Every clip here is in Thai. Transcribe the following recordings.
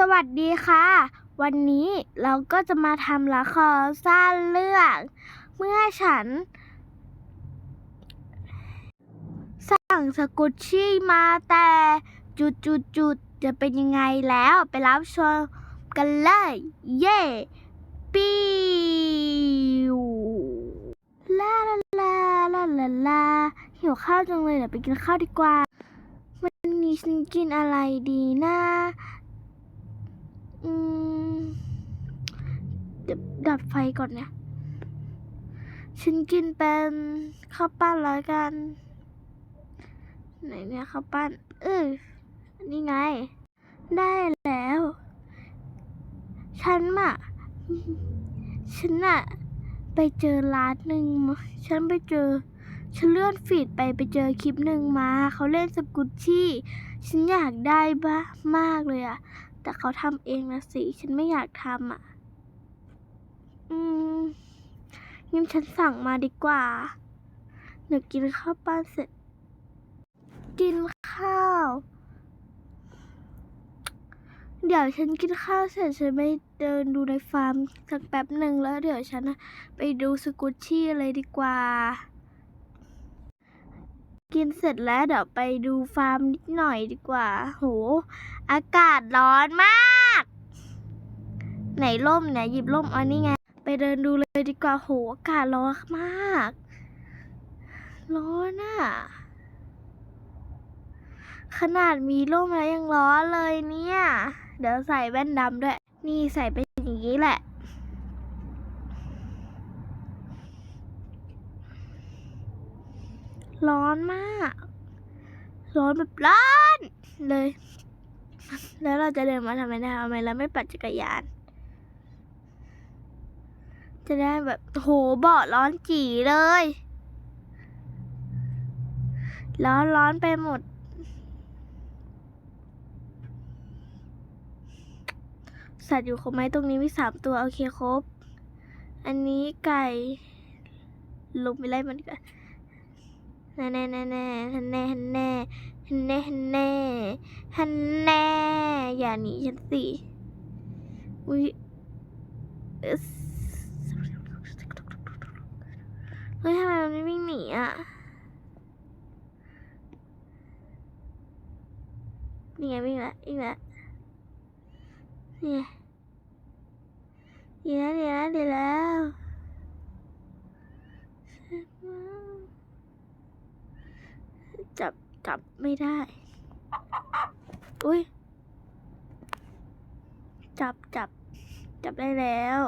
สวัสดีค่ะ วันนี้เราก็จะมาทำละครสั้นเรื่องเมื่อฉัน สั่งสกุชชี่มาแต่จุดจุดจุดๆจะเป็นยังไงแล้วไปรับชมกันเลย เย่ปิวลาลาลาลาลาลาหิวข้าวจังเลยเดี๋ยวไปกินข้าวดีกว่า วันนี้ฉันกินอะไรดีนะ อืมเดี๋ยวดับไฟก่อนเนี่ย ฉันกินเป็นข้าวปั้นแล้วกัน ไหนเนี่ยข้าวปั้น เออนี่ไง ได้แล้ว ฉันอะฉันอะไปเจอร้านหนึ่งมาฉันไปเจอ ฉันเลื่อนฟีดไปไปเจอคลิปหนึ่งมา เขาเล่นสกุชชี่ ฉันอยากได้บ้ามากเลยอะ แต่เขาทำเองนะสิ ฉันไม่อยากทำอะ อืมงั้นฉันสั่งมาดีกว่าเดี๋ยวกินข้าวปั้นเสร็จ กินข้าว เดี๋ยวฉันกินข้าวเสร็จฉันไปเดินดูในฟาร์มสักแป๊บหนึ่งแล้วเดี๋ยวฉันไปดูสกุชชี่เลยดีกว่า กินเสร็จแล้วเดี๋ยวไปดูฟาร์มนิดหน่อยดีกว่า โห อากาศร้อนมาก ไหนร่มเนี่ยหยิบร่มอันนี้ไง ไปเดินดูเลยดีกว่า โห อากาศร้อนมาก ร้อนอะ ขนาดมีร่มแล้วยังร้อนเลยเนี่ย เดี๋ยวใส่แว่นดำด้วย นี่ใส่ไปอย่างนี้แหละ ร้อนมาก ร้อนแบบร้อนเลย แล้วเราจะเดินมาทำไมนะทำไมเราไม่ปั่นจักรยาน จะได้แบบโหเบาะร้อนจี๋เลย ร้อนร้อนไปหมด สัตว์อยู่ครบไหมตรงนี้มีสามตัว โอเคครบ อันนี้ไก่ลงไปไล่มันกว่อน แน่แน่แน่แน่ฮันแน่ฮันแน่ฮันแน่ฮันแน่ฮันแน่อย่าหนีฉันสิอุ้ยเอสเฮ้ยทำไมมันไม่วิ่งหนีอะนี่ไงวิ่งละวิ่งละนี่ไงดีแล้วดีแล้วดีแล้ว จับไม่ได้ อุ้ย จับจับ จับได้แล้ว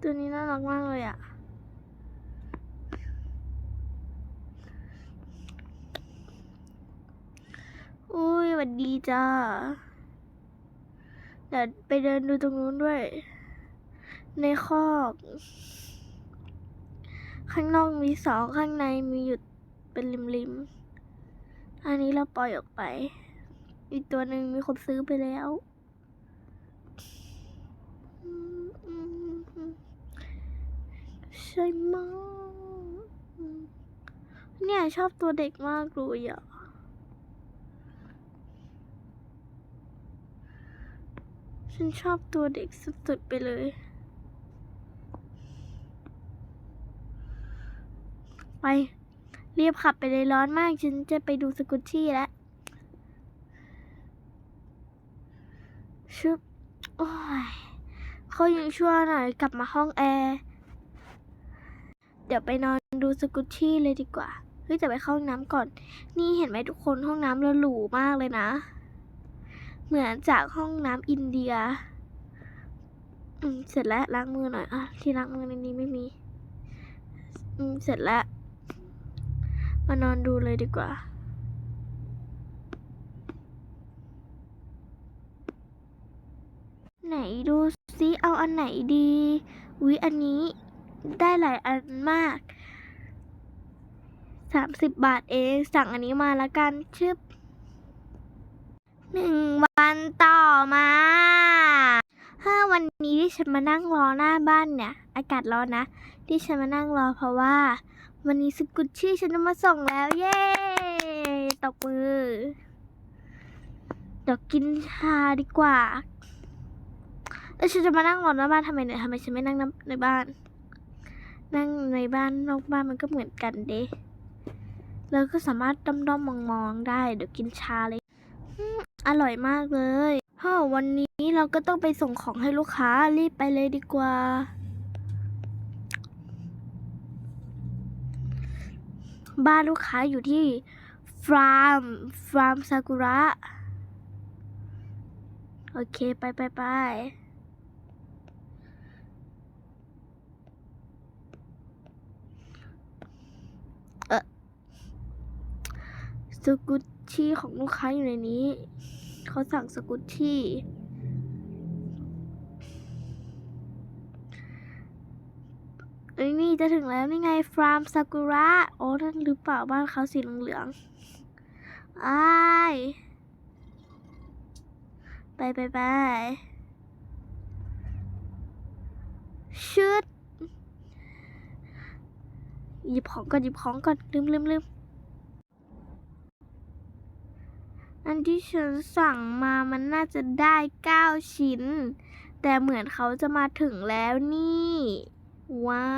ตัวนี้น่ารักมากเลยอะ อุ้ยหวัดดีจ้า เดี๋ยวไปเดินดูตรงนู้นด้วย ในคอก ข้างนอกมีสองข้างในมีอยู่เป็นริมๆ อันนี้เราปล่อยออกไป อีกตัวหนึ่งมีคนซื้อไปแล้วใช่มากเนี่ยชอบตัวเด็กมากเลยอะฉันชอบตัวเด็กสุดๆไปเลย ไปรีบขับไปเลยร้อนมาก ฉันจะไปดูสกุชชี่แล้วชุบโอ้ยเขายังชั่วหน่อยกลับมาห้องแอร์เดี๋ยวไปนอนดูสกุชชี่เลยดีกว่าเฮ้ยแต่ไปเข้าห้องน้ำก่อน นี่เห็นไหมทุกคนห้องน้ำเราหรูมากเลยนะ เหมือนจากห้องน้ำอินเดีย อืมเสร็จแล้วล้างมือหน่อยอะที่ล้างมือในนี้ไม่มี อืมเสร็จแล้วานอนดูเลยดีกว่า ไหนดูซิเอาอันไหนดีวิอันนี้ได้หลายอันมากสามสิบบาทเอง สั่งอันนี้มาละกันชึบหนึ่งวันต่อมาถ้าวันนี้ที่ฉันมานั่งรอหน้าบ้านเนี่ย อากาศร้อนนะ ที่ฉันมานั่งรอเพราะว่า วันนี้สกุชชี่ฉันจะมาส่งแล้ว เย้ตบมือเดี๋ยวกินชาดีกว่าแล้วฉันจะมานั่งรอหน้าบ้านทำไมเนี่ยทำไมฉันไม่นั่งในบ้าน นั่งในบ้านนอกบ้านมันก็เหมือนกันเด้แล้วก็สามารถด้อมๆมองๆได้ เดี๋ยวกินชาเลยอืมอร่อยมากเลยเฮ้อวันนี้เราก็ต้องไปส่งของให้ลูกค้ารีบไปเลยดีกว่า บ้านลูกค้าอยู่ที่ฟาร์มฟาร์มซากุระ โอเค ไปไปไปเออสกุตชี่ของลูกค้าอยู่ในนี้ เขาสั่งสกุตชี่ อ้ยนี่จะถึงแล้วนี่ไงฟาร์มซากุระโอ้นั่นหรือเปล่าบ้านเขาสีเหลืองๆอ้ายไปไปไปชุดหยิบของก่อนหยิบของก่อนลืมลืมลืมอันที่ฉันสั่งมามันน่าจะได้เก้าชิ้น แต่เหมือนเขาจะมาถึงแล้วนี่ ว้า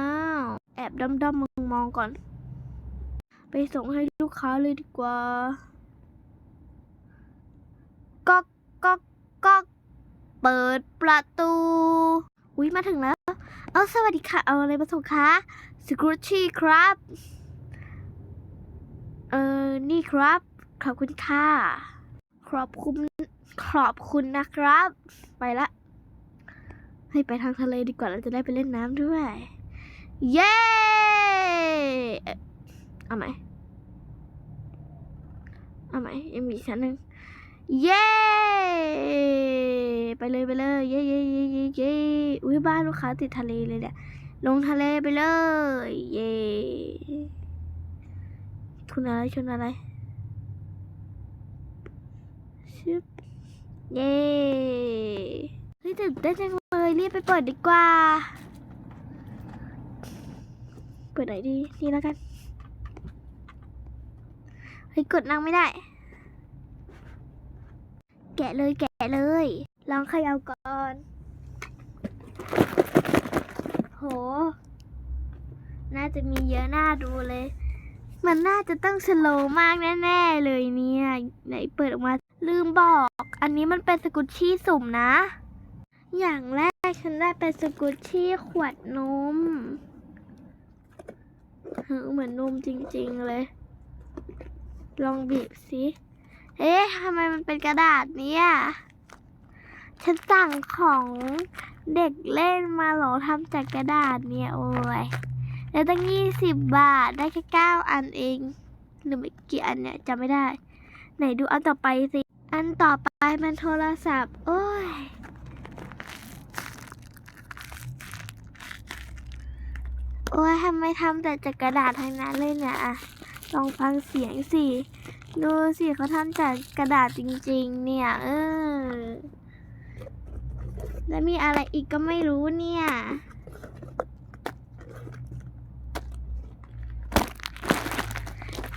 ว แอบด้อมด้อมมองมองๆก่อน ไปส่งให้ลูกค้าเลยดีกว่าก๊อกก๊อกก็เปิดประตูอุ้ยมาถึงแล้ว เอาสวัสดีค่ะ เอาอะไรมาส่งคะสกรูชี่ครับ เออนี่ครับ ขอบคุณค่ะ ขอบคุณ ขอบคุณนะครับ ไปละ ให้ไปทางทะเลดีกว่าเราจะได้ไปเล่นน้ำด้วย เย้เอ่อเอาไหมเอาไหมยังมีอีกชั้นหนึ่งเย้ ไปเลยไปเลย เย้เย้เย้เย้เย้อุ้ยบ้านลูกค้าติดทะเลเลยเนี่ยลงทะเลไปเลย เย้คุณอะไรชนอะไรชึบเย้เฮ้ยตื่นเต้นจัง รีบไปเปิดดีกว่า เปิดไหนดีนี่แล้วกันเฮ้ยกดนั่งไม่ได้ แกะเลยแกะเลย ลองเขย่าก่อน โห น่าจะมีเยอะน่าดูเลย มันน่าจะต้องสโลว์มากแน่ๆเลยเนี่ย ไหนเปิดออกมา ลืมบอก อันนี้มันเป็นสกุชชี่สุ่มนะ อย่างแรก ฉันได้เป็นสกุชชี่ขวดนมเฮ้ยเหมือนนมจริงๆเลย ลองบีบสิเอ๊ะทำไมมันเป็นกระดาษเนี่ยฉันสั่งของเด็กเล่นมาหรอทำจากกระดาษเนี่ยโอ้ยแล้วตั้งยี่สิบบาทได้แค่เก้าอันเอง หรือไม่กี่อันเนี่ยจำไม่ได้ ไหนดูอันต่อไปสิ อันต่อไปมันโทรศัพท์ โอ้ย โอ้ยทำไมทำแต่จากกระดาษทั้งนั้นเลยเนี่ยอะลองฟังเสียงสิ ดูสิเขาทำจากกระดาษจริง ๆ เนี่ย เออ แล้วมีอะไรอีกก็ไม่รู้เนี่ย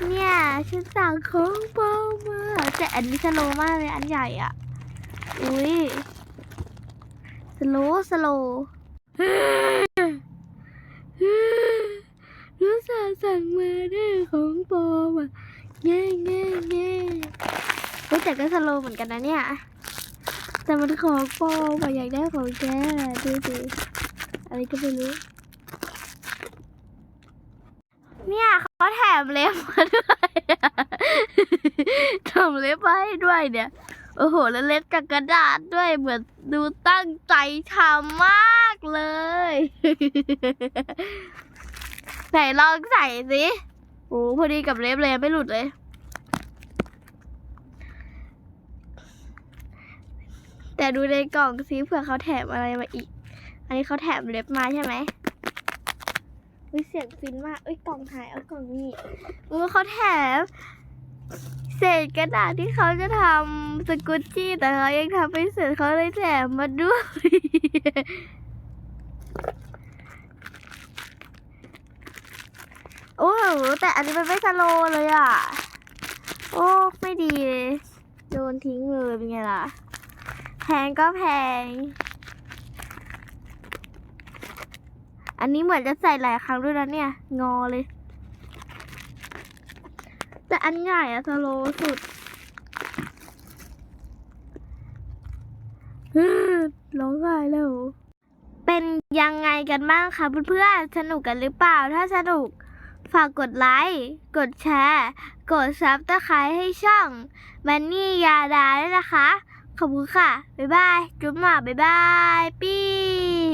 เนี่ยฉันสั่งของเบามาแต่อันนี้สโลมากเลยอันใหญ่อะ อุ้ยสโลสโลว์รู้สาห์สั่งมาได้ของปลอมอะ แง่แง่แง่เฮ้ยแต่ก็สโลว์เหมือนกันนะเนี่ย แต่มันของปลอมอะอยากได้ของแท้อะดูสิอะไรก็ไม่รู้ เนี่ยเขาแถมเล็บมาด้วยทำเล็บมาให้ด้วยเนี่ย โอ้โห แล้วเล็บจากกระดาษด้วยเหมือนดูตั้งใจทำมากเลย ไหนลองใส่สิ โอ้พอดีกับเล็บเลยไม่หลุดเลย แต่ดูในกล่องซิเผื่อเขาแถมอะไรมาอีก อันนี้เขาแถมเล็บมาใช่ไหมอุ้ยเสียงฟินมากเอ้ยกล่องหายเอากล่องนี่อุ้เขาแถมเศษกระดาษที่เขาจะทำสกุตชี่แต่เขายังทำไม่เสร็จเขาเลยแถมมาด้วย โอ้โหแต่อันนี้มันไม่สโลเลยอะ โอ้ไม่ดีเลยโดนทิ้งเลยเป็นไงล่ะ แพงก็แพง อันนี้เหมือนจะใส่หลายครั้งด้วยนะเนี่ย งอเลย แต่อันใหญ่อะสโลสุดร้องไห้แล้ว เป็นยังไงกันบ้างคะเพื่อนๆ สนุกกันหรือเปล่า ถ้าสนุก ฝากกดไลค์ กดแชร์ กดซับสไครต์ให้ช่องมันนี่ยาดาด้วยนะคะ ขอบคุณค่ะ บ๊ายบาย จุ๊บหมาบ๊ายบาย ปี้